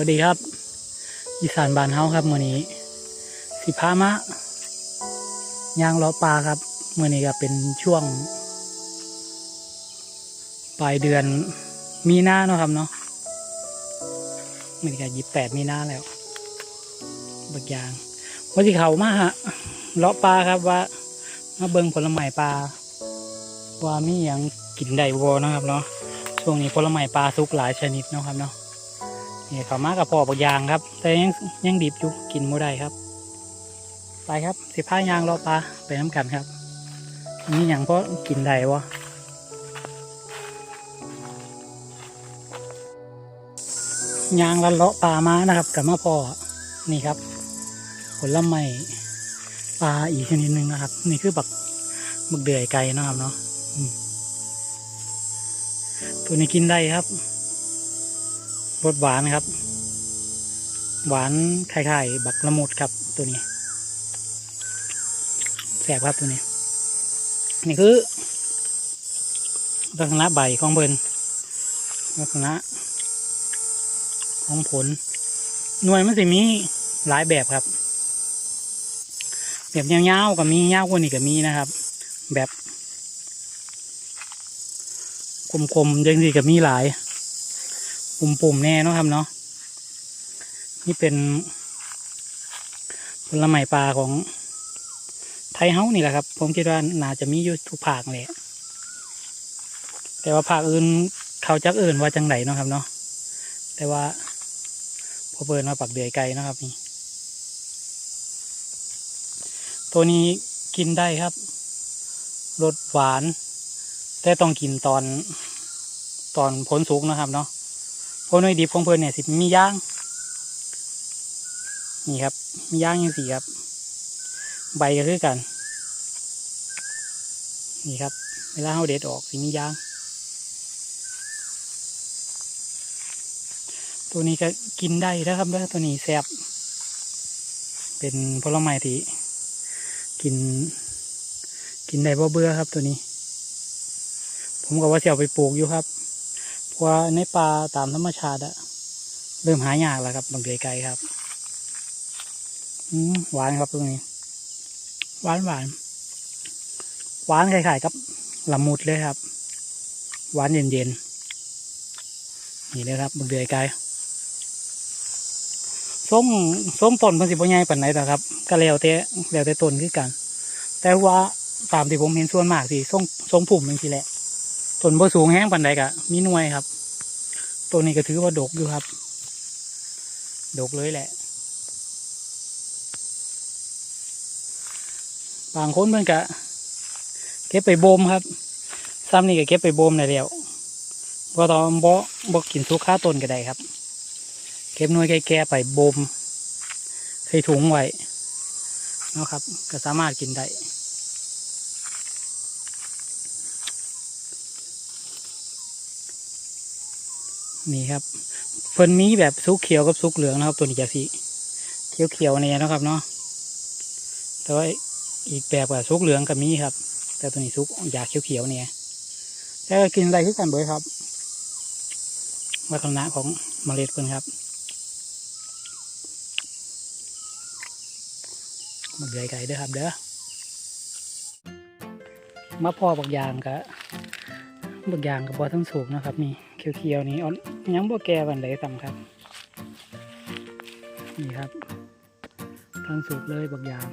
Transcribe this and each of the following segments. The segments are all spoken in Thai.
วัสดีครับอีสานบานเฮาครับมื้อนี้ สิพามะยางล้อปลาครับมื้อนี้ก็เป็นช่วง ปลายเดือนมีนาเนาะครับเนาะมื้อนี้ก็ยี่แปดมีนาแล้วบักยางว่าสิเขามาฮะเลาะปลาครับว่ามาเบิ่งผลไม้ปลาว่ามีหยังกินได้บ่เนะครับเนาะช่วงนี้ผลไม้ปลาสุกหลายชนิดเนาะครับเนาะ นี่เขามากับพอบางยางครับ แต่ยังยังดิบอยู่กินไม่ได้ครับ ไปครับสิผ้ายางรอปลาไปน้ำกันครับนี่อย่างเพราะกินได้วะยางละเลาะปลามานะครับกับมาพ่อนี่ครับ ผลไม้ปลาอีกชนิดหนึ่งนะครับ นี่คือบักบักเดือยไก่นะครับเนาะตัวนี้กินได้ครับ รสหวานครับ หวานคล้ายๆบักละมุดครับตัวนี้แสบครับตัวนี้ นี่คือ ลักษณะใบของเบินลักษณะ ของผล หน่วยมันสิมีหลายแบบครับ แบบยาวๆก็มียาวกว่านี้ก็มีนะครับ แบบ กลมๆยังสิก็มีหลาย ปุ่มๆแน่เนาะครับเนาะนี่เป็นผลไม้ปลาของไทยเฮ้านี่แหละครับ ผมคิดว่าน่าจะมีอยู่ทุกภาคเลยแต่ว่าภาคอื่นเขาจักอื่นว่าจังไหนเนาะครับเนาะแต่ว่าพอเปิดมาปักเดือยไกลนะครับนี่ตัวนี้กินได้ครับรสหวาน แต่ต้องกินตอนตอนผลสุกนะครับเนาะ เพราะหน่วยดิบของเพื่อนเนี่ยสิมีย่าง นี่ครับ มีย่างยังสีครับ ใบก็คือกัน นี่ครับ เวลาเราเด็ดออกสิมีย่าง ตัวนี้ก็กินได้นะครับแล้วตัวนี้แซ่บเป็นผลไม้ที่กิน กินได้บ่เบื่อครับตัวนี้ ผมก็ว่าจะเอาไปปลูกอยู่ครับ เพราะว่าในป่าตามธรรมชาติอะเริ่มหายากแล้วครับบางเดือยไกลครับหวานครับตรงนี้ หวานหวานหวานคล้ายๆกับละมุดเลยครับ หวานเย็นๆนี่เลยครับบางเดือยไกลส้มส้มต้นเพันสิบใหญ่ปันไหนแต่ครับ ก็แล้วแต่แล้วแต่ต้นคือกัน แต่ว่าตามที่ผมเห็นส่วนมากสิส้มส้มผุ่มจริงๆแหละ ต้นบ่สูงแห้งปันใดกะมีหน่วยครับตัวนี้ก็ถือว่าดกอยู่ครับ ดกเลยแหละ บางคนเพิ่นกะเก็บไปบ่มครับ ซ้ำนี่ก็เก็บไปบ่มได้แล้วบ่ต้องบ่บ่กินสุกค่าต้นก็ได้ครับ เก็บหน่วยแก่ๆไปบ่มใส่ถุงไว้นะครับ ก็สามารถกินได้ นี่ครับเพิ่นมีแบบซุกเขียวกับซุกเหลืองนะครับ ตัวนี้จะสีเขียวเขียวเนี่ยนะครับเนาะแต่ว่าอีกแบบกับซุกเหลืองกับมีครับ แต่ตัวนี้ซุกอยากเขียวเขียวๆเนี่ยแล้วก็กินอะไรคือกันเบิดครับลักษณะของเมล็ดเพิ่นครับมาเดือยไก่เด้อครับเด้อมาพอบักยางกะ บักยางกับบอทั้งสูงนะครับนี่เขียวๆนี่อ่อนยังบ่แก่บันไดต่ำครับ นี่ครับทางสูบเลยบักยาง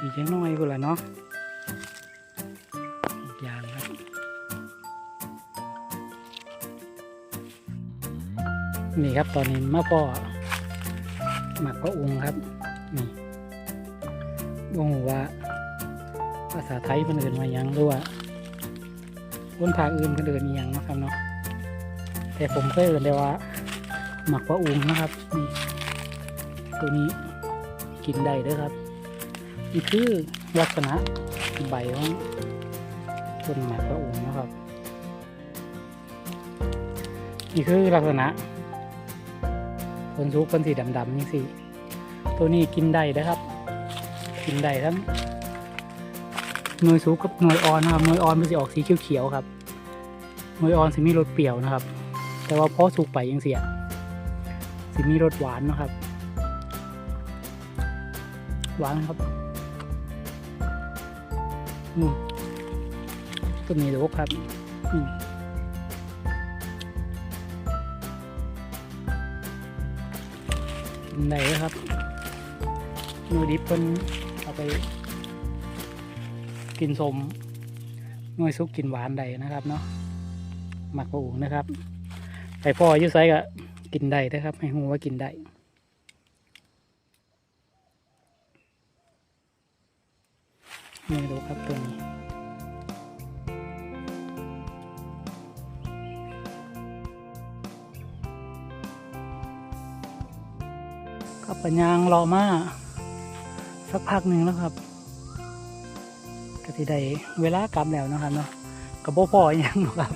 อีกจังน้อยพุ่นละเนาะบักยางครับ นี่ครับตอนนี้มาพ่อหมักพระองค์ครับนี่บ่งว่าภาษาไทยมันเอื่นมายังหรือว่า คนภาคอื่นมันเอื่นอหยังนะครับเนาะแต่ผมก็เอื่นได้ว่าหมักพระองค์นะครับนี่ตัวนี้กินได้ด้วยครับนี่คือลักษณะใบของต้นหมากพระองค์นะครับ นี่คือลักษณะผลสุกเป็นสีดำๆนี่สิตัวนี้กินได้นะครับ กินได้ทั้ง หน่วยสุกกับหน่วยออนนะครับหน่วยออนมันจะออกสีเขียวๆครับหน่วยออนสิมีรสเปรี้ยวนะครับ แต่ว่าพอสุกไปยังเสียสิมีรสหวานนะครับ หวานครับอืมต้นนี้ดกครับอืมกินครับหนูดิบเพิ่นเอาไป กินสมน่วยซุกกินหวานได้นะครับเนาะหมักอูนะครับไอพ่ออยุไซก็กินได้นะครับ ให้หูว่ากินได้ไม่รู้ครับตัวนี้กับปัญญางรอมาสักพักหนึ่งแล้วครับ ก็ที่ได้เวลากลับแล้วนะครับเนาะกับโบพออหยังหรอกครับ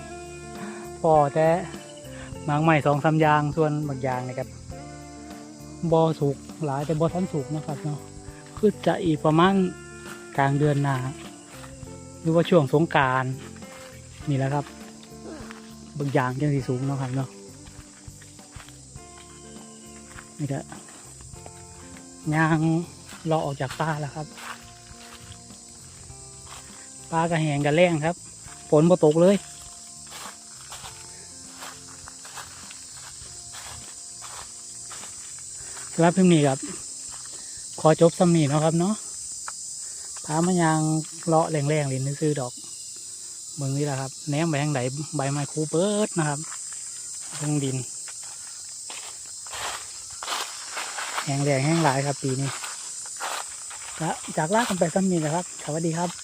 พอแต่หมางใหม่สองสามยางส่วนบางยางนะครับบอสุกหลายแต่บอทันสุกนะครับเนาะคือจะอีกประมาณกลางเดือนหน้าหรือว่าช่วงสงการนี่แหละครับบางอย่างจังสีสูงนะครับเนาะนี่ก็ยางรอออกจากป่าแล้วครับ ป่ากระแหงกระแรงครับ ฝนมาตกเลยสำหรับพิ่มนี้ครับ ขอจบสำนีเนาะครับเนาะพามายางเลาะแรงๆลินซื้อดอกเมืองนี้แหละครับแหนมไปทางไหนใบไม้คูเปิดนะครับลงดิน แห้งแรงแห้งหลายครับปีนี้จากลากันไปซ้ำนี้นะครับ สวัสดีครับ